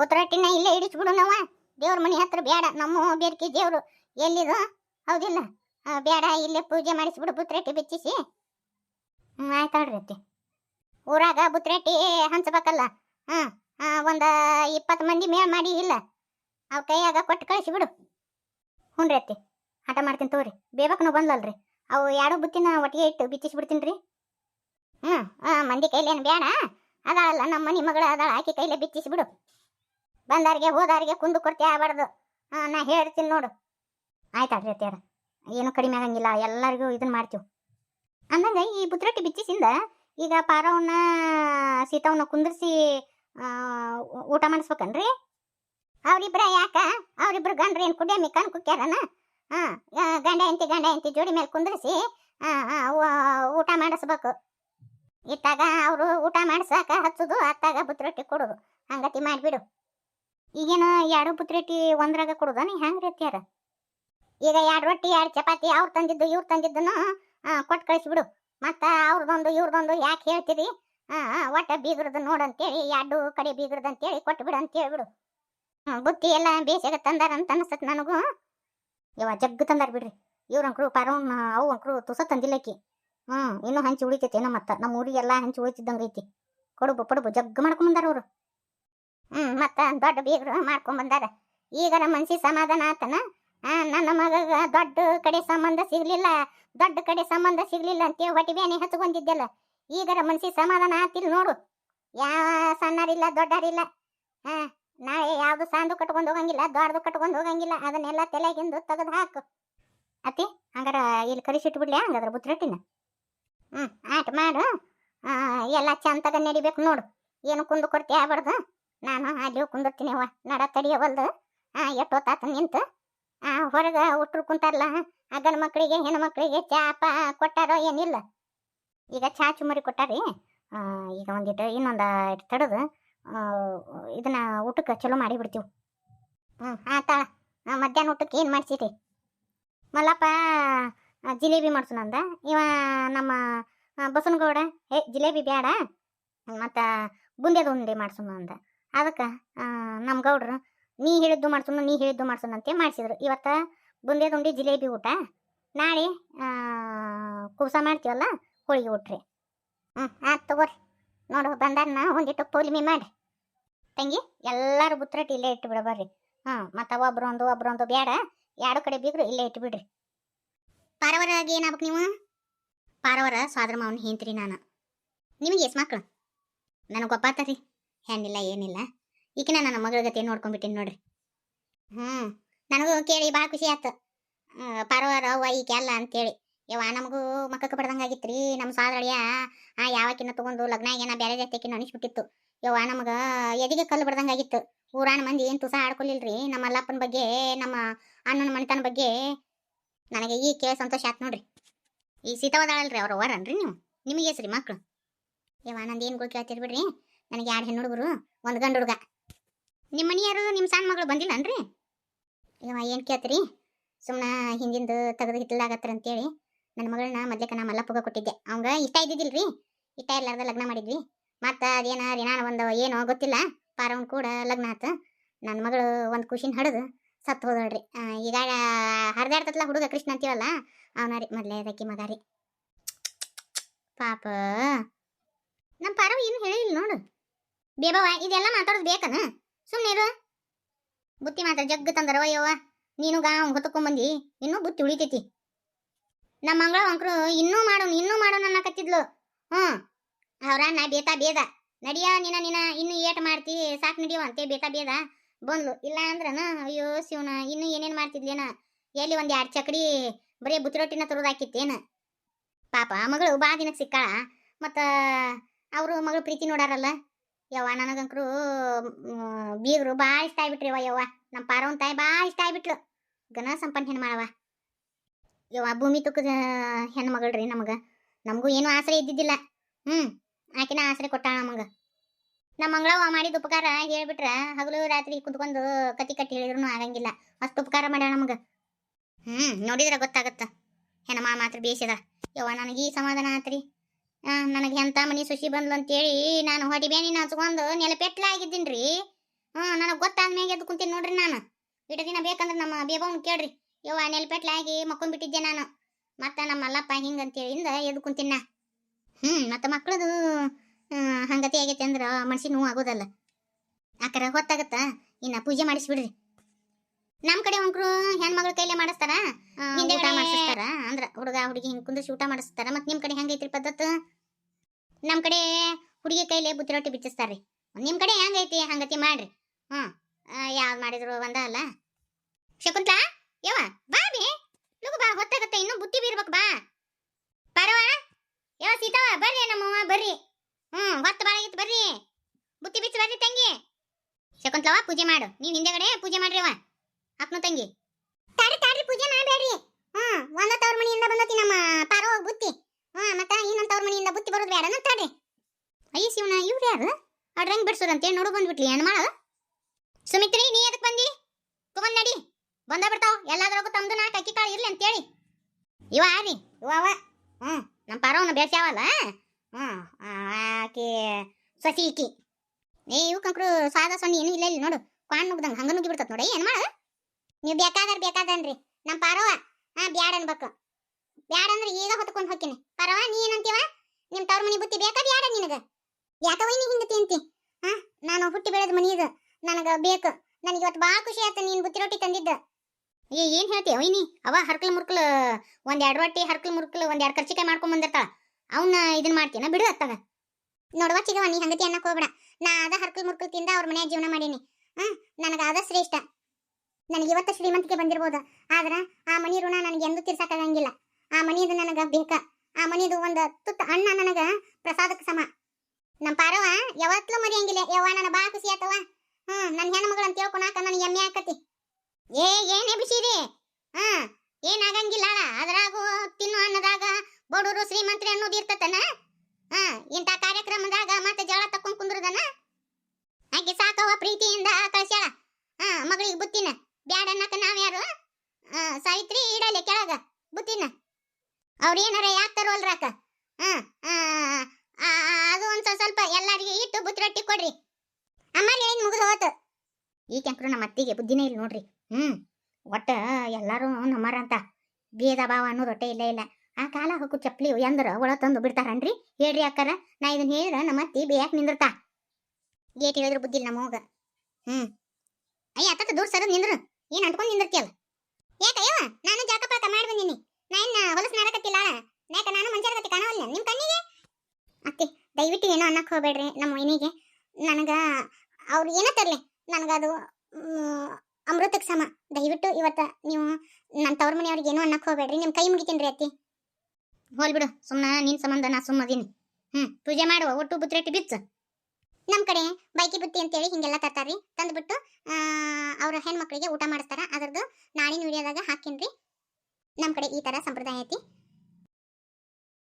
ಬುತ್ರಟ್ಟಿನ ಇಲ್ಲೇ ಹಿಡಿಸ್ಬಿಡು ನಾವ. ದೇವ್ರ ಮನೆ ಹತ್ರ ಬೇಡ ನಮ್ಮ ಬೇರ್ಕಿ ದೇವ್ರು ಎಲ್ಲಿದು? ಹೌದಿಲ್ಲ? ಬೇಡ ಇಲ್ಲೇ ಪೂಜೆ ಮಾಡಿಸ್ಬಿಡು ಬುತ್ರಟ್ಟಿ ಬೆಚ್ಚಿಸಿ. ಹ್ಞೂ ಆಯ್ತಾಳ್ರಿ ಅತ್ತಿ. ಊರಾಗ ಬುತ್ರಟ್ಟಿ ಹಂಚ್ಬೇಕಲ್ಲ? ಹಾಂ ಒಂದು ಇಪ್ಪತ್ತು ಮಂದಿ ಮೇಲ್ ಮಾಡಿ ಇಲ್ಲ. ಅವ ಕೈಯಾಗ ಕೊಟ್ಟು ಕಳಿಸಿಬಿಡು. ಹ್ಞೂ ರೀ ಅತ್ತಿ. ಆಟ ಮಾಡ್ತೀನಿ ತಗೋರಿ. ಬೇಬಕ್ನು ಬಂದ್ಲಲ್ರಿ? ಅವು ಎರಡು ಬುತ್ತಿನ ಒಟ್ಟಿಗೆ ಇಟ್ಟು ಬಿಚ್ಚಿಸ್ಬಿಡ್ತೀನಿ ರೀ. ಹ್ಞೂ ಮಂದಿ ಕೈಲೇನು ಬೇಡ ಅದಾಳಲ್ಲ ನಮ್ಮ ಮನೆ ಮಗಳು ಅದಾಳ. ಆಕೆ ಕೈಲೇ ಬಿಚ್ಚಿಸ್ಬಿಡು. ಬಂದಾರಿಗೆ ಹೋದವರಿಗೆ ಕುಂದು ಕೊರತೆ ಆಗಬಾರ್ದು. ಹಾಂ, ನಾ ಹೇಳ್ತೀನಿ ನೋಡು. ಆಯ್ತಾಳ್ರಿ ಅತ್ಯಾರ ಏನು ಕಡಿಮೆ ಆಗಂಗಿಲ್ಲ, ಎಲ್ಲರಿಗೂ ಇದನ್ನ ಮಾಡ್ತೀವಿ. ಅಂದಂಗೆ ಈ ಬುತ್ರಟ್ಟಿ ಬಿಚ್ಚಿಸಿಂದ ಈಗ ಪಾರವನ್ನ ಸೀತಾವನ್ನ ಕುಂದಿರ್ಸಿ ಊಟ ಮಾಡಿಸ್ಬೇಕನ್ರಿ? ಅವರಿಬ್ರ ಯಾಕ? ಅವರಿಬ್ರು ಗಂಡ್ರಿ ಏನು ಕುಡಿಯ ಮಿಕ್ಕನ್ ಕುಕ್ಕ್ಯಾರನ ಹಾಂ ಗಂಡ ಎಂತಿ ಗಂಡ ಎಂತಿ ಜೋಡಿ ಮೇಲೆ ಕುಂದಿರಿಸಿ ಊಟ ಮಾಡಿಸ್ಬೇಕು. ಇತ್ತಾಗ ಅವರು ಊಟ ಮಾಡಿಸಾಕ ಹಚ್ಚೋದು, ಅತ್ತಾಗ ಬುದ್ರೊಟ್ಟಿ ಕೊಡೋದು. ಹಂಗತಿ ಮಾಡಿಬಿಡು. ಈಗೇನು ಎರಡು ಬುತ್ರೊಟ್ಟಿ ಒಂದ್ರಾಗ ಕೊಡುದ? ನೀ ಹೆಂಗ್ ರೀತಿಯಾರ ಈಗ ಎರಡು ರೊಟ್ಟಿ, ಎರಡು ಚಪಾತಿ, ಅವ್ರು ತಂದಿದ್ದು, ಇವ್ರು ತಂದಿದ್ದನ್ನು ಕೊಟ್ಟು ಕಳಿಸ್ಬಿಡು. ಮತ್ತು ಅವ್ರದೊಂದು, ಇವ್ರದೊಂದು ಯಾಕೆ ಹೇಳ್ತೀರಿ? ಒಟ್ಟ ಬೀಗ್ರದ್ದು ನೋಡಂತೇಳಿ, ಎರಡು ಕಡೆ ಬೀಗ್ರದ್ದು ಅಂತೇಳಿ ಕೊಟ್ಟು ಬಿಡು ಅಂತ ಹೇಳ್ಬಿಡು. ಬುತ್ತಿ ಎಲ್ಲ ಬೇಸಾಗ ತಂದಾರ ಅಂತ ಅನಿಸ್ತತ್ ನನಗೂ. ಇವ ಜಗ್ಗು ತಂದಾರ ಬಿಡ್ರಿ. ಇವ್ರ ಅಂಕರು ಪಾರವನ್ ಅವು ಅಂಕರು ತುಸ ತಂದಿಲ್ಲಕಿ. ಹ್ಞೂ ಇನ್ನೂ ಹಂಚಿ ಉಳಿತೈತೆ ಏನೋ ಮತ್ತೆ. ನಮ್ಮ ಊರಿಗೆಲ್ಲ ಹಂಚಿ ಉಳಿತಿದ್ದಂಗೆ ಐತಿ ಕೊಡುಬು, ಪಡುಬು, ಜಗ್ಗು ಮಾಡ್ಕೊಂಬಂದಾರ ಅವರು. ಹ್ಞೂ ಮತ್ತೆ ದೊಡ್ಡ ಬೀಗ್ರು ಮಾಡ್ಕೊಂಬಂದಾರ ಈಗರ ಮನ್ಸಿ ಸಮಾಧಾನ ಆತನ? ನನ್ನ ಮಗಗ ದೊಡ್ಡ ಕಡೆ ಸಂಬಂಧ ಸಿಗ್ಲಿಲ್ಲ, ದೊಡ್ಡ ಕಡೆ ಸಂಬಂಧ ಸಿಗ್ಲಿಲ್ಲ ಅಂತೇಳಿ ಹೊಟ್ಟೆ ಬೇನೆ ಹಚ್ಕೊಂಡಿದ್ದೆಲ್ಲ. ಈಗರ ಮನ್ಸಿ ಸಮಾಧಾನ ಆತಿಲ್ ನೋಡು. ಯಾವ ಸಣ್ಣರಿಲ್ಲ, ದೊಡ್ಡರಿಲ್ಲ, ಹಾ, ನಾಳೆ ಯಾವ್ದು ಸಾಂದು ಕಟ್ಕೊಂಡು ಹೋಗಂಗಿಲ್ಲ ದೊಡ್ಡದು ಕಟ್ಕೊಂಡು ಹೋಗಂಗಿಲ್ಲ, ಅದನ್ನೆಲ್ಲ ತಲೆಗಿಂದು ತೆಗೆದು ಹಾಕು. ಅತಿ ಹಂಗಾರ ಇಲ್ಲಿ ಕರಿಸಿಟ್ಬಿಡ್ಲಿ ಹಂಗಾದ್ರೆ ಬುತ್ರಟ್ಟಿನ ಹ್ಞೂ ಆಟ ಮಾಡು. ಎಲ್ಲ ಚಂದಾಗ ನಡಿಬೇಕು ನೋಡು. ಏನು ಕುಂದು ಕೊಡ್ತೀಯ ಆಗ್ಬಾರ್ದು. ನಾನು ಅಲ್ಲಿ ಕುಂದಿರ್ತೀನಿ ಅವ್ವ. ನಡ ತಡಿಯವಲ್ದು ಆ ಎಷ್ಟೊತ್ತಾತ ನಿಂತು. ಆ, ಹೊರಗೆ ಹುಟ್ರು ಕುಂತಾರಲ್ಲ ಆ ಮಕ್ಕಳಿಗೆ ಹೆಣ್ಣು ಮಕ್ಕಳಿಗೆ ಚಾಪ ಕೊಟ್ಟಾರೋ ಏನಿಲ್ಲ. ಈಗ ಚಾ ಚುಮರಿ ಕೊಟ್ಟಾರಿ. ಈಗ ಒಂದಿಟ್ಟು ಇನ್ನೊಂದು ಇಟ್ಟು ತಡದು. ಇದನ್ನ ಊಟಕ್ಕೆ ಚಲೋ ಮಾಡಿ ಬಿಡ್ತೀವಿ. ಹ್ಞೂ ಆತ ಮಧ್ಯಾಹ್ನ ಊಟಕ್ಕೆ ಏನು ಮಾಡ್ಸಿರಿ ಮಲ್ಲಪ್ಪ ಜಿಲೇಬಿ ಮಾಡ್ಸೋಣಂದ ಇವ ನಮ್ಮ ಬಸವನಗೌಡ. ಏ, ಜಿಲೇಬಿ ಬೇಡ ಮತ್ತು ಬುಂದೇದ ಉಂಡೆ ಮಾಡ್ಸೋಣ ಅಂದ ಅದಕ್ಕೆ ನಮ್ಮ ಗೌಡ್ರು ನೀ ಹೇಳಿದ್ದು ಮಾಡ್ಸೋಣ ನೀ ಹೇಳಿದ್ದು ಮಾಡ್ಸೋಣ ಅಂತ ಮಾಡಿಸಿದ್ರು. ಇವತ್ತು ಬುಂದೆ ಉಂಡೆ ಜಿಲೇಬಿ ಊಟ ನಾಳೆ ಆ, ಕುಬ್ಸ ಮಾಡ್ತೀವಲ್ಲ ಹೋಳಿಗೆ ಊಟ್ರಿ. ಹ್ಞೂ ಆಯ್ತು ತಗೋರಿ. ನೋಡು ಬಂದಾರನ್ನ ಒಂದಿಟ್ಟು ಪೋಲಿಮೆ ಮಾಡಿ. ತಂಗಿ ಎಲ್ಲರೂ ಬುತ್ತರಟ್ಟು ಇಲ್ಲೇ ಇಟ್ಟು ಬಿಡ ಬರ್ರಿ. ಹಾಂ ಮತ್ತು ಒಬ್ರೊಂದು ಒಬ್ರೊಂದು ಬೇಡ ಎರಡು ಕಡೆ ಬೀಗರು ಇಲ್ಲೇ ಇಟ್ಟು ಬಿಡ್ರಿ. ಪಾರವರಾಗಿ ಏನಾಗ್ಬೇಕು ನೀವು? ಪಾರವರ ಸ್ವಾದ್ರ ಮಾವನ ಹೇಂತ್ರಿ ನಾನು. ನಿಮಗೆ ಎಷ್ಟು ಮಕ್ಳು. ನನಗೆ ಗೊತ್ತಾತರಿ ಹೆಣ್ಣಿಲ್ಲ ಏನಿಲ್ಲ. ಈಕಿನ ನನ್ನ ಮಗಳ ಗತಿ ನೋಡ್ಕೊಂಡ್ಬಿಟ್ಟಿನಿ ನೋಡ್ರಿ. ಹ್ಞೂ ನನಗೂ ಕೇಳಿ ಭಾಳ ಖುಷಿ ಆಯ್ತು. ಪರವಾರ ಅವ್ವ ಈಕೆ ಅಲ್ಲ ಅಂತೇಳಿ. ಯವ್ವ, ನಮಗೂ ಮಕ್ಕಕ್ಕೆ ಬಡ್ದಂಗಾಗಿತ್ತು ರೀ ನಮ್ಮ ಸಾದ್ರಳಿಯ ಆ ಯಾವಕಿನ ತಗೊಂಡು ಲಗ್ನ ಏನ ಬೇರೆ ಜಾತಿಕಿನ ಅನಿಸ್ಬಿಟ್ಟಿತ್ತು. ಯವ್ವ, ನಮಗ ಎದಿಗೆ ಕಲ್ಲು ಬಡ್ದಂಗಾಗಿತ್ತು ಊರಾನ ಮಂದಿ ಏನು ತುಸ ಆಡ್ಕೊಲಿಲ್ರಿ, ನಮ್ಮ ಅಲ್ಲಪ್ಪನ ಬಗ್ಗೆ, ನಮ್ಮ ಅಣ್ಣನ ಮನೆತನ ಬಗ್ಗೆ. ನನಗೆ ಈ ಕೇಳಿ ಸಂತೋಷ ಆಯ್ತು ನೋಡ್ರಿ. ಈ ಸೀತಾವದಾಳಲ್ರಿ ಅವ್ರ ವರನ್ರಿ ನೀವು? ನಿಮಗೆ ಹೆಸ್ರಿ ಮಕ್ಕಳು ಯವ್ವ ನಂದು ಏನು ಗುಳು ಕೇಳ್ತೀರಿ ಬಿಡ್ರಿ. ನನಗೆ ಎರಡು ಹೆಣ್ಣು ಹುಡುಗರು, ಒಂದು ಗಂಡು ಹುಡುಗ. ನಿಮ್ಮ ಮನೆಯಾರು ನಿಮ್ಮ ಸಣ್ಣ ಮಗಳು ಬಂದಿಲ್ಲ ಬಂದಿಲ್ಲನ್ರಿ? ಯವ್ವ, ಏನು ಕೇಳ್ತೀರಿ? ಸುಮ್ಮನೆ ಹಿಂದಿಂದು ತೆಗೆದು ಹಿತ್ತಲಾಗತ್ತಾರ ಅಂತೇಳಿ ನನ್ನ ಮಗಳನ್ನ ಮೊದ್ಲೇಕ ನಾ ಮಲ್ಲಪ್ಪಗ ಕೊಟ್ಟಿದ್ದೆ. ಅವಂಗ ಇಷ್ಟ ರೀ ಇಷ್ಟ ಇರ್ಲಾರ್ದ ಲಗ್ನ ಮಾಡಿದ್ವಿ. ಮತ್ತು ಅದೇನ ರಿನಾನ ಒಂದು ಏನೋ ಗೊತ್ತಿಲ್ಲ. ಪಾರವನ್ ಕೂಡ ಲಗ್ನ ಆತು. ನನ್ನ ಮಗಳು ಒಂದು ಖುಷಿನ ಹಡದು ಸತ್ತು ಹೋದಳ್ರಿ. ಈಗ ಹರಿದಾಡ್ತತ್ಲ ಹುಡುಗ ಕೃಷ್ಣ ಅಂತೀವಲ್ಲ, ಅವನ ರೀ ಮೊದಲೇದಕ್ಕಿ ಮಗ ರೀ. ಪಾಪ. ನಮ್ಮ ಪಾರವ ಏನು ಹೇಳಿಲ್ಲ ನೋಡು. ಬೇಬವ್ವ ಇದೆಲ್ಲ ಮಾತಾಡೋದು ಬೇಕನ? ಸುಮ್ಮನೆ ಇರು. ಬುತ್ತಿ ಮಾತ್ರ ಜಗ್ ತಂದರವ ಯವ್ವ ನೀನು ಗಾ ಹೊತ್ತಕೊಂಬಂದಿ ಇನ್ನೂ ಬುತ್ತಿ ಉಳಿತೈತಿ. ನಮ್ಮ ಮಂಗಳ ಅಂಕರು ಇನ್ನೂ ಮಾಡೋಣ ಇನ್ನೂ ಮಾಡೋಣ ಅನ್ನಕತ್ತಿದ್ಲು ಹ್ಞೂ. ಅವ್ರ ನಾ ಬೇತಾ ಬೇದ. ನಡಿಯ ನಿನ್ನ ನಿನ್ನ ಇನ್ನು ಏಟ್ ಮಾಡ್ತಿ, ಸಾಕು ನಡಿಯೋ ಅಂತೆ ಬೇತಾ ಬೇದ ಬಂದ್ಲು. ಇಲ್ಲ ಅಂದ್ರನ, ಅಯ್ಯೋ ಶಿವನ ಇನ್ನು ಏನೇನು ಮಾಡ್ತಿದ್ಲೇನ? ಎಲ್ಲಿ ಒಂದು ಎರಡು ಚಕಡಿ, ಬರೀ ಬುತ್ತಿ ರೊಟ್ಟಿನ ತರೋದಾಕಿತ್ತೇನ ಪಾಪ ಮಗಳು ಬಾ ದಿನಕ್ಕೆ ಸಿಕ್ಕಾಳ. ಮತ್ತು, ಅವರು ಮಗಳು ಪ್ರೀತಿ ನೋಡಾರಲ್ಲ? ಯವ್ವ, ನನಗಂಕರು ಬೀಗರು ಭಾಳ ಇಷ್ಟ ಆಗ್ಬಿಟ್ರಿ ಯವ್ವ ಯವ್ವ. ನಮ್ಮ ಪಾರವನ್ ತಾಯಿ ಭಾಳ ಇಷ್ಟ ಆಗ್ಬಿಟ್ಲು. ಗನ ಸಂಪನ್ನ ಹೆಣ್ಣು ಮಾಡವ ಯವ್ವ, ಭೂಮಿ ತುಕ್ಕದ ಹೆಣ್ಣು ಮಗಳ್ರಿ ನಮಗೆ. ನಮಗೂ ಏನೂ ಆಸರೆ ಇದ್ದಿದ್ದಿಲ್ಲ. ಹ್ಞೂ ಆಕಿನ ಆಸರೆ ಕೊಟ್ಟಾಳ ನಮಗೆ. ನಮ್ಮ ಮಂಗಳವ್ವ ಮಾಡಿದ ಉಪಕಾರ ಹೇಳ್ಬಿಟ್ರೆ, ಹಗಲು ರಾತ್ರಿ ಕುತ್ಕೊಂಡು ಕತಿ ಕಟ್ಟಿ ಹೇಳಿದ್ರು ಆಗಂಗಿಲ್ಲ. ಅಷ್ಟು ಉಪಕಾರ ಮಾಡ್ಯಾಳ ನಮಗೆ. ಹ್ಞೂ ನೋಡಿದ್ರೆ ಗೊತ್ತಾಗತ್ತ. ಹೆಣ್ಣಮ್ಮ ಮಾತ್ರ ಬೇಸಿದ ಯವ್ವ, ನನಗೆ ಈ ಸಮಾಧಾನ ಆತ್ರಿ. ನನಗೆ ಎಂಥ ಮನಿ ಸುಶಿ ಬಂದ್ಲು ಅಂತೇಳಿ ನಾನು ಹೊಡಿಬೇನಿ ಬೇನಿನ ಹಚ್ಕೊಂಡು ನೆಲಪೆಟ್ಲ ಆಗಿದ್ದೀನಿ ರೀ ಹ್ಞೂ ನನಗೆ ಗೊತ್ತಾದ ಮೇಲೆ ಎದ್ದು ಕುಂತೀನಿ ನೋಡ್ರಿ ನಾನು. ಇಡೀ ದಿನ ಬೇಕಂದ್ರೆ ನಮ್ಮ ಬೇಬವ್ನ ಕೇಳ್ರಿ. ಯವ್ವ ನೆಲ್ಪೆಟ್ಲೆ ಆಗಿ ಮಕ್ಕೊಂಡ್ಬಿಟ್ಟಿದ್ದೆ ನಾನು. ಮತ್ತೆ ನಮ್ಮ ಅಲ್ಲಪ್ಪ ಹಿಂಗೆ ಅಂತೇಳಿಂದ ಎದ್ದು ಕುಂತೀನಿ ನಾ. ಹ್ಞೂ ಮತ್ತೆ ಮಕ್ಳದು ಹಂಗತಿ ಆಗೈತೆ ಅಂದ್ರೆ ಮನ್ಸಿಗೆ ನೋವು ಆಗೋದಲ್ಲ. ಆಕರ ಗೊತ್ತಾಗತ್ತಾ ಇನ್ನು ಪೂಜೆ ಮಾಡಿಸ್ಬಿಡ್ರಿ. ನಮ್ಮ ಕಡೆ ಒಂಕ್ರು ಹೆಣ್ಮಗಳ ಕೈಲೇ ಮಾಡಿಸ್ತಾರ. ಹಿಂದೆ ಊಟ ಮಾಡಿಸ್ತಾರ ಅಂದ್ರ ಹುಡುಗ ಹುಡುಗಿ ಹಿಂಗ್ ಕುಂದ್ರಿಸಿ ಊಟ ಮಾಡಿಸ್ತಾರ. ಮತ್ ನಿಮ್ ಕಡೆ ಹೆಂಗೈತ್ರಿ ಪದ್ಧತಿ? ನಮ್ ಕಡೆ ಹುಡುಗಿ ಕೈಲೇ ಬುತ್ತಿ ರೊಟ್ಟಿ ಬಿಚ್ಚಿಸ್ತಾರ್ರಿ. ನಿಮ್ ಕಡೆ ಹೆಂಗೈತಿ? ಹಂಗತಿ ಮಾಡ್ರಿ. ಹ್ಮ್. ಯಾವ್ದ್ ಮಾಡಿದ್ರು ಒಂದ ಅಲ್ಲ? ಶಕುಂತ್ಲಾ ಯವ್ವ ಬಾ ಬಿ. ಲುಗ ಬಾ ಹೊತ್ತಾಗತ್ತೆ. ಇನ್ನೂ ಬುತ್ತಿ ಬೀರ್ಬೇಕು ಬಾ. ಪರವ. ಯವ ಸೀತಾವ ಬರ್ರಿ ನಮ್ಮವ್ವ ಬರ್ರಿ. ಹ್ಮ್ ಹೊತ್ತು ಬಾಳಾಗಿತ್ತು ಬರ್ರಿ. ಬುತ್ತಿ ಬಿಚ್ಚಿ ಬರ್ರಿ ತಂಗಿ. ಶಕುಂತ್ಲವ ಪೂಜೆ ಮಾಡು. ನೀವ್ ಹಿಂದೆಗಡೆ ಪೂಜೆ ಮಾಡ್ರಿ ಅವ ಅಕ್ನು ತಂಗಿ. ತಾಡ್ರಿ ತಾಡ್ರಿ, ಪೂಜೆ ಮಾಡಬೇಡ್ರಿ. ಹ್ಞೂ ಒಂದ ತವ್ರ ಮನೆಯಿಂದ ಬಂದತಿ ನಮ್ಮ ಪಾರೋ ಬುತ್ತಿ. ಹ್ಞೂ, ಮತ್ತೆ ಇನ್ನೊಂದು ತವ್ರ ಮನೆಯಿಂದ ಬುತ್ತಿ ಬರೋದು ಬೇಡ ತಾಡ್ರಿ. ಅಯ್ಯ ಶಿವನ ಇವ್ರು ಯಾರು? ಅಡ್ರಂಗ್ ಬಿಡ್ಸೋರಂತೆ ನೋಡು ಬಂದ್ಬಿಟ್ಲಿ, ಏನು ಮಾಡ ಸುಮಿತ್ರಿ, ನೀ ಎದಕ್ಕೆ ಬಂದಿ? ತಗೊಂಡ್ ನಡಿ. ಬಂದ ಬಿಡ್ತಾವ. ಎಲ್ಲಾದ್ರೂ ತಮ್ದು ನಾಲ್ಕು ಅಕ್ಕಿ ಕಾಳು ಇರ್ಲಿ ಅಂತೇಳಿ. ಇವ ರೀ ಇವ, ಅವ. ಹ್ಞೂ ನಮ್ಮ ಪಾರವನ ಬೇಡ್ಸ್ಯಾವಲ್ಲ ಹ್ಞೂ ಆಕೆ ಸಸಿ ಇಕ್ಕಿ. ಏ, ಇವ್ ಕಂಕ್ರು ಸಾದ ಸೊನ್ನಿ ಏನು ಇಲ್ಲ ಇಲ್ಲಿ ನೋಡು. ಕ್ವಾನ್ ನುಗ್ದಂಗ ಹಂಗ ನುಗ್ಗಿ ಬಿಡ್ತತ್ ನೋಡಿ. ಏನು ಮಾಡ ನೀವು ಬೇಕಾದ್ರ ಬೇಕಾದನ್ರಿ. ನಮ್ಮ ಪಾರವ. ಹಾ, ಬ್ಯಾಡ ಅನ್ಬೇಕು. ಬ್ಯಾಡ ಅಂದ್ರೆ ಈಗ ಹೊತ್ಕೊಂಡ್ ಹೋಗ್ತೀನಿ ಪರವ, ನೀ ಏನಂತೀವ? ನಿಮ್ಮ ತವ್ರ ಮನೆ ಬುತ್ತಿ ಬೇಕಾ ಬ್ಯಾಡ ನಿನಗ? ಯಾಕ ವೈನಿ ಹಿಂಗ ತಿಂತಿ? ಹಾ, ನಾನು ಹುಟ್ಟಿ ಬೆಳೆದ ಮನಿ ಇದು. ನನಗ ಬೇಕು. ನನಗೆ ಇವತ್ತು ಭಾಳ ಖುಷಿ ಆಯ್ತು ನೀನು ಬುತ್ತಿ ರೊಟ್ಟಿ ತಂದಿದ್ದ. ಏ, ಏನ್ ಹೇಳ್ತಿ ವೈನಿ ಅವ ಹರ್ಕಲ್ ಮುರ್ಕಲ್ ಒಂದು ಎರಡು ರೊಟ್ಟಿ ಹರ್ಕಲ್ ಮುರ್ಕಲ್ ಒಂದು ಎರಡು ಕರ್ಚಿಕಾಯಿ ಮಾಡ್ಕೊಂಡ್ ಬಂದಿರ್ತಾಳ. ಅವನ್ನ ಇದನ್ನ ಮಾಡ್ತೀನ? ಬಿಡು ಅತ್ತಾಗ. ನೋಡುವ ಚಿಗವ ನೀ ಹಂಗತಿ ಅನ್ನಕ್ಕೆ ಹೋಗ್ಬೇಡ. ನಾ ಅದ ಹರ್ಕಲ್ ಮುರ್ಕಲ್ ತಿಂದ ಅವ್ರ ಮನ್ಯಾಗ ಜೀವನ ಮಾಡೀನಿ. ಹಾ, ನನಗೆ ಅದ ಶ್ರೇಷ್ಠ. ನನಗೆ ಇವತ್ತ ಶ್ರೀಮಂತಿಕೆ ಬಂದಿರ್ಬೋದು. ಆದ್ರ ಆ ಮನಿ ಋಣ ನನಗೆ ಎಂದೂ ತೀರ್ಸಕ್ಕಾಗಂಗಿಲ್ಲ. ಆ ಮನಿದು ನನಗೆ ಬೇಕ. ಆ ಮನಿದು ಒಂದು ತುತ್ತ ಅಣ್ಣ ನನಗ ಪ್ರಸಾದಕ್ಕೆ ಸಮ. ನಮ್ಮ ಪಾರವ ಯಾವತ್ತಲೂ ಮರಿಯಂಗಿಲ್ಲ. ಯವ್ವ, ನನ್ನ ಬಾ ಖುಷಿ ಆತವ ಹ್ಞೂ ನನ್ನ ಹೆಣ್ಮಗಳು ಅಂತ ಹೇಳ್ಕೊಳಕ ನನಗೆ ಎಮ್ಮೆ ಆಕತಿ. ಏ, ಏನೇ ಬಿಸಿರಿ ಹಾ ಏನಾಗಂಗಿಲ್ಲ ಅದ್ರಾಗೂ ತಿನ್ನು ಅನ್ನದಾಗ ಬಡವರು ಶ್ರೀಮಂತ್ರಿ ಅನ್ನೋದು ಇರ್ತತನ. ಹಾ, ಇಂಥ ಕಾರ್ಯಕ್ರಮದಾಗ ಮತ್ತೆ ಜಳ ತಕೊಂಡ್ ಕುಂದ್ರದನ? ಹಾಗೆ ಸಾಕವ ಪ್ರೀತಿಯಿಂದ ಕಳ್ಸ್ಯಾಳ. ಹಾ, ಮಗಳಿಗೆ ಬುತ್ತಿನ. ಬ್ಯಾಡ ಅನ್ನಕ ನಾವ್ಯಾರು ಸಾವಿತ್ರಿ ಇಡಲೆ ಕೆಳಗ ಬುತ್ತಿನ ಏನಾರ ಯಾಕೆ ತರೋಲ್ರಾಕ? ಅದು ಒಂದ್ ಸ್ವಲ್ಪ ಎಲ್ಲಾರಿಗೆ ಇಟ್ಟು ಬುತ್ತಿ ರೊಟ್ಟಿ ಕೊಡ್ರಿ. ಆಮೇಲೆ ಏನ್ ಮುಗಿದು ಹೋತು? ಈ ಕೆಂಕರು ನಮ್ಮ ಅತ್ತಿಗೆ ಬುದ್ಧಿನೇ ಇಲ್ಲ ನೋಡ್ರಿ. ಹ್ಮ್, ಒಟ್ಟ ಎಲ್ಲಾರು ನಮ್ಮರ ಅಂತ. ಭೇದ ಭಾವ ಅನ್ನೋದು ಒಟ್ಟೆ ಇಲ್ಲ ಇಲ್ಲ. ಆ ಕಾಲ ಹಾಕು ಚಪ್ಪಲಿ ಎಂದ್ರ ಒಳ ತಂದು ಬಿಡ್ತಾರನ್ರಿ? ಹೇಳ್ರಿ ಅಕ್ಕಾರ, ನಾ ಇದನ್ನ ಹೇಳಿದ್ರ ನಮ್ಮ ಅತ್ತಿ ಬೇಯಾಕ್ ನಿಂದಿರ್ತಾ. ಗೇಟ್ ಹೇಳಿದ್ರು ನಮ್ಮ ಹೋಗ ಹ್ಮ್. ಅಯ್ಯ ಅತ್ತ ದೂರ ಸರ ನಿಂದ್ರು. ಏನ್ ಅಂಟ್ಕೊಂಡ್ ನಿಂದಿರ್ತಿಯಲ್ಲ ಯಾಕಯ್ಯವ ನಾನು ಜಾಕ ಪಾಕ ಮಾಡಿ ಬಂದೀನಿ. ನಾ ಇನ್ನ ಹೊಲಸ್ ನಾಡಕತ್ತಿಲ್ಲ ಯಾಕ, ನಾನು ಮಂಚಾರ ಗತಿ ಕಾಣವಲ್ಲ ನಿಮ್ ಕಣ್ಣಿಗೆ? ಅತ್ತೆ, ದಯವಿಟ್ಟು ಏನೋ ಅನ್ನಕ್ ಹೋಗ್ಬೇಡ್ರಿ ನಮ್ಮ ವೈನಿಗೆ. ನನಗ ಅವ್ರು ಏನೋ ತರ್ಲಿ. ನನಗದು ಅಮೃತಕ್ಕೆ ಸಮ. ದಯವಿಟ್ಟು ಇವತ್ತ ನೀವು ನನ್ನ ತವ್ರ ಮನೆಯವ್ರಿಗೆ ಏನೋ ಅನ್ನಕ್ ಹೋಗ್ಬೇಡ್ರಿ. ನಿಮ್ ಕೈ ಮುಗಿತೀನಿ ಅತ್ತಿ. ಹೋಲ್ ಬಿಡು. ಸುಮ್ಮನ ನಿನ್ ಸಂಬಂಧ ನಾ ಸುಮ್ಮದೀನಿ ಹ್ಞೂ ಪೂಜೆ ಮಾಡುವ. ಒಟ್ಟು ಬುತ್ರೆಟ್ಟಿ ಬಿಚ್ಚ. ನಮ್ ಕಡೆ ಬೈಕಿ ಬುತ್ತಿ ಅಂತೇಳಿ ಹಿಂಗೆಲ್ಲ ತರ್ತಾರ್ರಿ. ತಂದ್ಬಿಟ್ಟು ಅವ್ರ ಹೆಣ್ಮಕ್ಳಿಗೆ ಊಟ ಮಾಡಿಸ್ತಾರ. ಅದ್ರದ್ದು ನಾಳಿನ ವಿಡಿಯೋದಾಗ ಹಾಕಿನ್ರಿ. ನಮ್ಮ ಕಡೆ ಈ ತರ ಸಂಪ್ರದಾಯ ಐತಿ.